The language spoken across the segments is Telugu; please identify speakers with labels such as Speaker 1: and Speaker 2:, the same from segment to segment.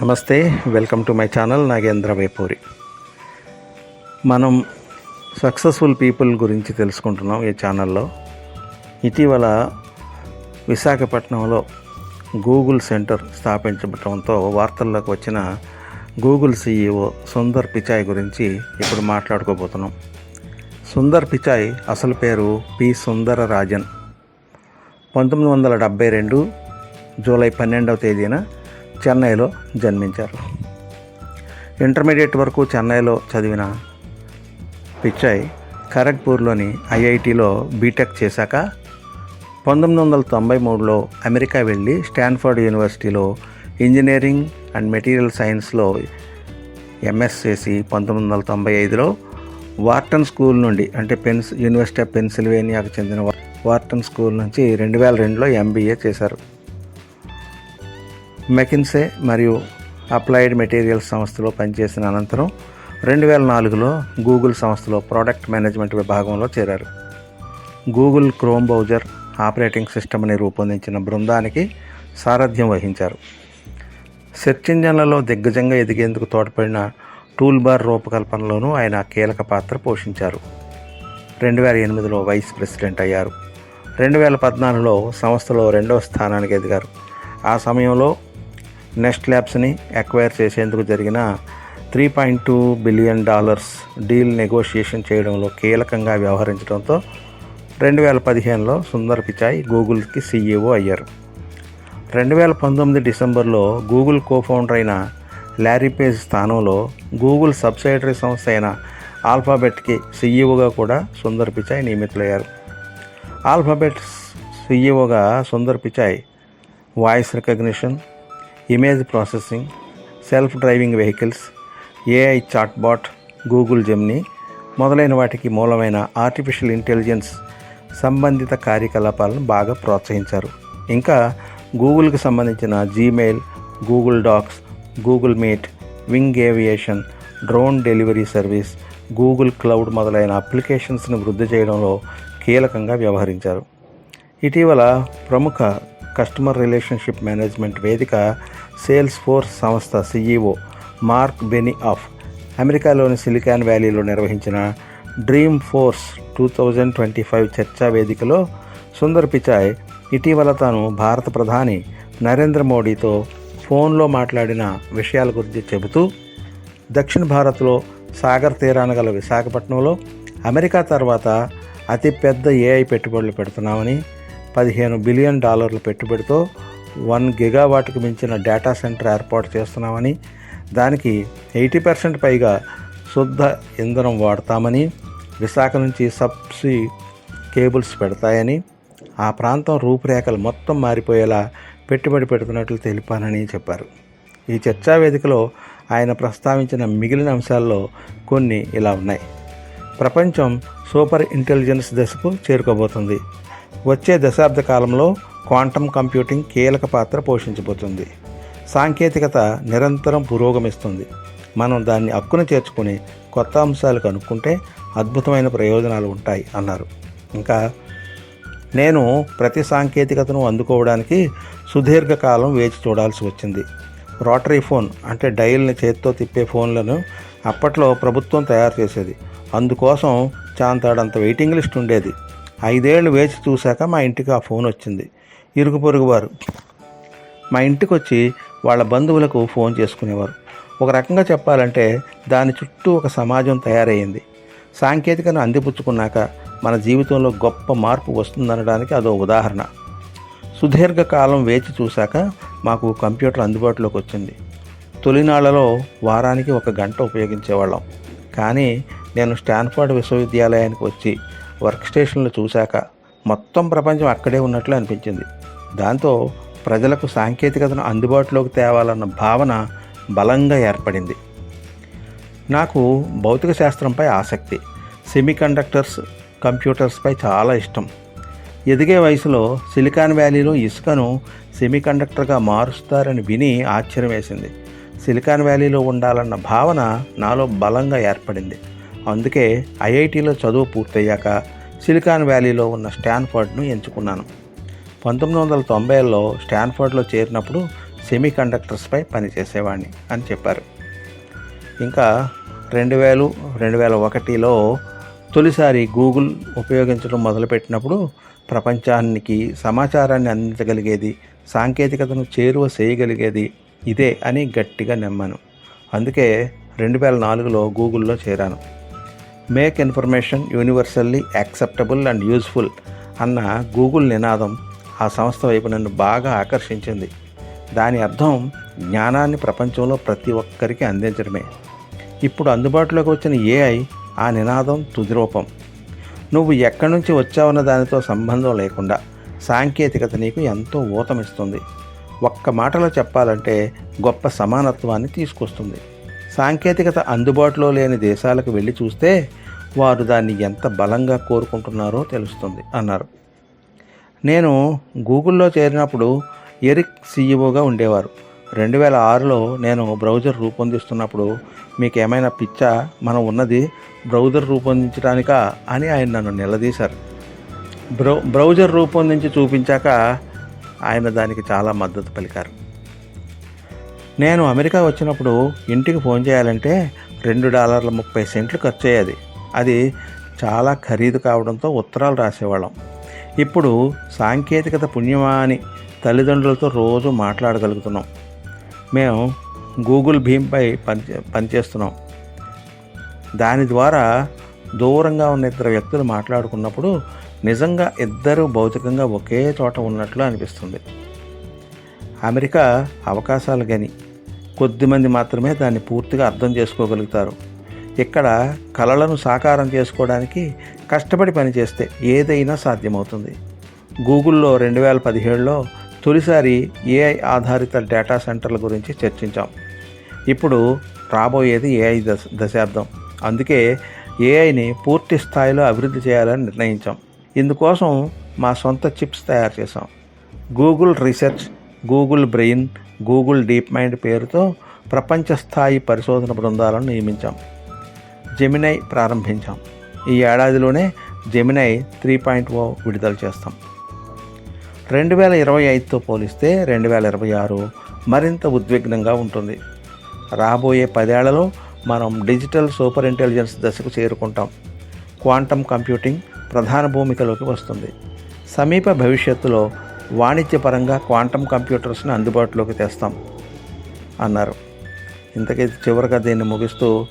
Speaker 1: నమస్తే welcome to my channel Nagendra Vaipuri. మనం సక్సెస్ఫుల్ పీపుల్ గురించి తెలుసుకుంటున్నాం ఈ ఛానల్లో. ఇటీవల విశాఖపట్నంలో గూగుల్ సెంటర్ స్థాపించడంతో వార్తల్లోకి వచ్చిన గూగుల్ సీఈఓ సుందర్ పిచాయ్ గురించి ఇప్పుడు మాట్లాడుకోబోతున్నాం. సుందర్ పిచాయ్ అసలు పేరు పి సుందర రాజన్ పంతొమ్మిది వందల డెబ్బై రెండు జూలై పన్నెండవ తేదీన చెన్నైలో జన్మించారు. ఇంటర్మీడియట్ వరకు చెన్నైలో చదివిన పిచ్చాయ్ ఖరగ్పూర్లోని ఐఐటిలో బీటెక్ చేశాక పంతొమ్మిది వందల తొంభై మూడులో అమెరికా వెళ్ళి స్టాన్ఫర్డ్ యూనివర్సిటీలో ఇంజనీరింగ్ అండ్ మెటీరియల్ సైన్స్లో ఎంఎస్ చేసి పంతొమ్మిది వందల తొంభై ఐదులో వార్టన్ స్కూల్ నుండి అంటే పెన్స్ యూనివర్సిటీ ఆఫ్ పెన్సిల్వేనియాకు చెందిన వార్టన్ స్కూల్ నుంచి రెండు వేల రెండులో ఎంబీఏ చేశారు. మెకిన్సే మరియు అప్లైడ్ మెటీరియల్స్ సంస్థలో పనిచేసిన అనంతరం రెండు వేల నాలుగులో గూగుల్ సంస్థలో ప్రోడక్ట్ మేనేజ్మెంట్ విభాగంలో చేరారు. గూగుల్ క్రోమ్ బ్రౌజర్ ఆపరేటింగ్ సిస్టమ్ని రూపొందించిన బృందానికి సారథ్యం వహించారు. సెర్చ్ ఇంజన్లలో దిగ్గజంగా ఎదిగేందుకు తోడ్పడిన టూల్ బార్ రూపకల్పనలోనూ ఆయన కీలక పాత్ర పోషించారు. రెండు వేల ఎనిమిదిలో వైస్ ప్రెసిడెంట్ అయ్యారు. రెండు వేల పద్నాలుగులో సంస్థలో రెండవ స్థానానికి ఎదిగారు. ఆ సమయంలో నెస్ట్ ల్యాబ్స్ని అక్వైర్ చేసేందుకు జరిగిన three point two billion dollars deal negotiation చేయడంలో కీలకంగా వ్యవహరించడంతో రెండు వేల పదిహేనులో సుందర్ పిచాయ్ గూగుల్కి సీఈఓ అయ్యారు. రెండు వేల పంతొమ్మిది డిసెంబర్లో గూగుల్ కోఫౌండర్ అయిన ల్యారీ పేజ్ స్థానంలో గూగుల్ సబ్సిడరీ సంస్థ అయిన ఆల్ఫాబెట్కి సీఈఓగా కూడా సుందర్ పిచాయ్ నియమితులయ్యారు. Alphabet సీఈఓగా Sundar Pichai voice recognition image processing self driving vehicles AI chatbot Google Gemini మొదలైన వాటికి మూలమైన ఆర్టిఫిషియల్ ఇంటెలిజెన్స్ సంబంధిత కార్యకలాపాలను బాగా ప్రోత్సహించారు. ఇంకా గూగుల్కి సంబంధించిన Gmail Google Docs Google Meet Wing aviation drone delivery service Google cloud మొదలైన అప్లికేషన్స్ను వృద్ధి చేయడంలో కీలకంగా వ్యవహరించారు. ఇటీవల ప్రముఖ కస్టమర్ రిలేషన్షిప్ మేనేజ్మెంట్ వేదిక సేల్స్ ఫోర్స్ సంస్థ సీఈఓ మార్క్ బెనీ ఆఫ్ అమెరికాలోని సిలికాన్ వ్యాలీలో నిర్వహించిన Dreamforce two thousand twenty five చర్చా వేదికలో సుందర్ పిచాయ్ ఇటీవల తాను భారత ప్రధాని నరేంద్ర మోడీతో ఫోన్లో మాట్లాడిన విషయాల గురించి చెబుతూ దక్షిణ భారత్లో సాగర్ తీరాన గల విశాఖపట్నంలో అమెరికా తర్వాత అతిపెద్ద ఏఐ పెట్టుబడులు పెడుతున్నామని పదిహేను బిలియన్ డాలర్ల పెట్టుబడితో వన్ గిగావాట్కి మించిన డేటా సెంటర్ ఏర్పాటు చేస్తున్నామని దానికి ఎయిటీ పర్సెంట్ పైగా శుద్ధ ఇంధనం వాడతామని విశాఖ నుంచి సబ్సి కేబుల్స్ పెడతాయని ఆ ప్రాంతం రూపురేఖలు మొత్తం మారిపోయేలా పెట్టుబడి పెడుతున్నట్లు తెలిపానని చెప్పారు. ఈ చర్చా వేదికలో ఆయన ప్రస్తావించిన మిగిలిన అంశాల్లో కొన్ని ఇలా ఉన్నాయి. ప్రపంచం సూపర్ ఇంటెలిజెన్స్ దశకు చేరుకోబోతుంది. వచ్చే దశాబ్ద కాలంలో క్వాంటమ్ కంప్యూటింగ్ కీలక పాత్ర పోషించబోతుంది. సాంకేతికత నిరంతరం పురోగమిస్తుంది. మనం దాన్ని హక్కును చేర్చుకుని కొత్త అంశాలు కనుక్కుంటే అద్భుతమైన ప్రయోజనాలు ఉంటాయి అన్నారు. ఇంకా నేను ప్రతి సాంకేతికతను అందుకోవడానికి సుదీర్ఘకాలం వేచి చూడాల్సి వచ్చింది. రోటరీ ఫోన్ అంటే డైల్ని చేత్తో తిప్పే ఫోన్లను అప్పట్లో ప్రభుత్వం తయారు చేసేది. అందుకోసం చాంతాడంత వెయిటింగ్ లిస్ట్ ఉండేది. ఐదేళ్ళు వేచి చూశాక మా ఇంటికి ఆ ఫోన్ వచ్చింది. ఇరుగు పొరుగు వారు. మా ఇంటికి వచ్చి వాళ్ళ బంధువులకు ఫోన్ చేసుకునేవారు. ఒక రకంగా చెప్పాలంటే దాని చుట్టూ ఒక సమాజం తయారయ్యింది. సాంకేతికను అందిపుచ్చుకున్నాక మన జీవితంలో గొప్ప మార్పు వస్తుందనడానికి అదో ఉదాహరణ. సుదీర్ఘకాలం వేచి చూశాక మాకు కంప్యూటర్ అందుబాటులోకి వచ్చింది. తొలినాళ్ళలో వారానికి ఒక గంట ఉపయోగించేవాళ్ళం. కానీ నేను స్టాన్ఫర్డ్ విశ్వవిద్యాలయానికి వచ్చి వర్క్ స్టేషన్లు చూశాక మొత్తం ప్రపంచం అక్కడే ఉన్నట్లు అనిపించింది. దాంతో ప్రజలకు సాంకేతికతను అందుబాటులోకి తేవాలన్న భావన బలంగా ఏర్పడింది. నాకు భౌతిక శాస్త్రంపై ఆసక్తి. సెమీకండక్టర్స్ కంప్యూటర్స్పై చాలా ఇష్టం. ఎదిగే వయసులో సిలికాన్ వ్యాలీలో ఇసుకను సెమీకండక్టర్గా మారుస్తారని విని ఆశ్చర్యం వేసింది సిలికాన్ వ్యాలీలో ఉండాలన్న భావన నాలో బలంగా ఏర్పడింది. అందుకే ఐఐటిలో చదువు పూర్తయ్యాక సిలికాన్ వ్యాలీలో ఉన్న స్టాన్ఫర్డ్ను ఎంచుకున్నాను. పంతొమ్మిది వందల తొంభైలో స్టాన్ఫర్డ్లో చేరినప్పుడు సెమీ కండక్టర్స్పై పనిచేసేవాడిని అని చెప్పారు. ఇంకా రెండు వేలు రెండు వేల ఒకటిలో తొలిసారి గూగుల్ ఉపయోగించడం మొదలుపెట్టినప్పుడు ప్రపంచానికి సమాచారాన్ని అందించగలిగేది సాంకేతికతను చేరువ చేయగలిగేది ఇదే అని గట్టిగా నమ్మాను. అందుకే రెండు వేల నాలుగులో గూగుల్లో చేరాను. Make information universally acceptable and useful అన్న గూగుల్ నినాదం ఆ సంస్థ వైపు నన్ను బాగా ఆకర్షించింది. దాని అర్థం జ్ఞానాన్ని ప్రపంచంలో ప్రతి ఒక్కరికి అందించడమే. ఇప్పుడు అందుబాటులోకి వచ్చిన ఏఐ ఆ నినాదం తుది రూపం నువ్వు ఎక్కడి నుంచి వచ్చావన్న దానితో సంబంధం లేకుండా సాంకేతికత నీకు ఎంతో ఊతమిస్తుంది. ఒక్క మాటలో చెప్పాలంటే గొప్ప సమానత్వాన్ని తీసుకొస్తుంది. సాంకేతికత అందుబాటులో లేని దేశాలకు వెళ్ళి చూస్తే వారు దాన్ని ఎంత బలంగా కోరుకుంటున్నారో తెలుస్తుంది అన్నారు. నేను గూగుల్లో చేరినప్పుడు ఎరిక్ సీఈఓగా ఉండేవారు. రెండు వేల ఆరులో నేను బ్రౌజర్ రూపొందిస్తున్నప్పుడు మీకు ఏమైనా పిచ్చా మనం ఉన్నది బ్రౌజర్ రూపొందించడానిక అని ఆయన నన్ను నిలదీశారు. బ్రౌ బ్రౌజర్ రూపొందించి చూపించాక ఆయన దానికి చాలా మద్దతు పలికారు. నేను అమెరికా వచ్చినప్పుడు ఇంటికి ఫోన్ చేయాలంటే రెండు డాలర్ల ముప్పై సెంట్లు ఖర్చు అయ్యేది అది చాలా ఖరీదు కావడంతో ఉత్తరాలు రాసేవాళ్ళం. ఇప్పుడు సాంకేతికత పుణ్యమా అని తల్లిదండ్రులతో రోజు మాట్లాడగలుగుతున్నాం. మేము గూగుల్ భీమ్పై పని పనిచేస్తున్నాం దాని ద్వారా దూరంగా ఉన్న ఇద్దరు వ్యక్తులు మాట్లాడుకున్నప్పుడు నిజంగా ఇద్దరు భౌతికంగా ఒకే చోట ఉన్నట్లు అనిపిస్తుంది. అమెరికా అవకాశాలు గని. కొద్దిమంది మాత్రమే దాన్ని పూర్తిగా అర్థం చేసుకోగలుగుతారు. ఇక్కడ కళలను సాకారం చేసుకోవడానికి కష్టపడి పనిచేస్తే ఏదైనా సాధ్యమవుతుంది. గూగుల్లో రెండు వేల పదిహేడులో తొలిసారి ఏఐ ఆధారిత డేటా సెంటర్ల గురించి చర్చించాం. ఇప్పుడు రాబోయేది ఏఐ దశ దశాబ్దం. అందుకే ఏఐని పూర్తి స్థాయిలో అభివృద్ధి చేయాలని నిర్ణయించాం. ఇందుకోసం మా సొంత చిప్స్ తయారు చేసాం Google Research Google Brain Google DeepMind పేరుతో ప్రపంచ స్థాయి పరిశోధన బృందాలను నియమించాం. జెమినై ప్రారంభించాం. ఈ ఏడాదిలోనే జెమినై త్రీ పాయింట్ ఓ విడుదల చేస్తాం. రెండు వేల ఇరవై ఐదుతో పోలిస్తే రెండు వేల ఇరవై ఆరు మరింత ఉద్విగ్నంగా ఉంటుంది. రాబోయే పదేళ్ళలో మనం డిజిటల్ సూపర్ ఇంటెలిజెన్స్ దశకు చేరుకుంటాం. క్వాంటమ్ కంప్యూటింగ్ ప్రధాన భూమికలోకి వస్తుంది. సమీప భవిష్యత్తులో వాణిజ్యపరంగా క్వాంటమ్ కంప్యూటర్స్ని అందుబాటులోకి తెస్తాం అన్నారు. ఇంతకీ చివరిగా దీన్ని ముగిస్తూ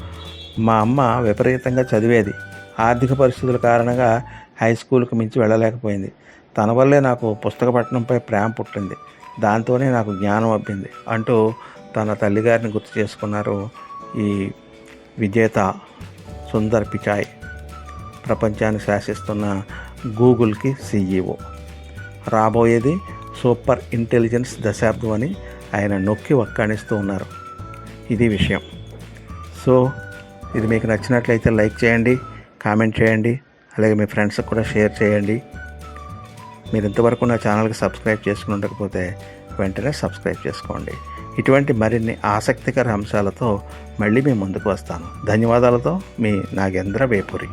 Speaker 1: మా అమ్మ విపరీతంగా చదివేది. ఆర్థిక పరిస్థితుల కారణంగా హై స్కూల్కి మించి వెళ్ళలేకపోయింది. తన వల్లే నాకు పుస్తక పట్టణంపై ప్రేమ పుట్టింది. దాంతోనే నాకు జ్ఞానం అబ్బింది అంటూ తన తల్లిగారిని గుర్తు చేసుకున్నారు ఈ విజేత సుందర్ పిచాయ్. ప్రపంచాన్ని శాసిస్తున్న గూగుల్కి సీఈఓ. రాబోయేది సూపర్ ఇంటెలిజెన్స్ దశాబ్దం అని ఆయన నొక్కి వక్కాణిస్తూ ఉన్నారు. ఇది విషయం. సో ఇది మీకు నచ్చినట్లయితే లైక్ చేయండి కామెంట్ చేయండి అలాగే మీ ఫ్రెండ్స్కి కూడా షేర్ చేయండి. మీరు ఇంతవరకు నా ఛానల్కి సబ్స్క్రైబ్ చేసుకుని ఉండకపోతే వెంటనే సబ్స్క్రైబ్ చేసుకోండి. ఇటువంటి మరిన్ని ఆసక్తికర అంశాలతో మళ్ళీ మీ ముందుకు వస్తాను. ధన్యవాదాలతో మీ నాగేంద్ర వేపూరి.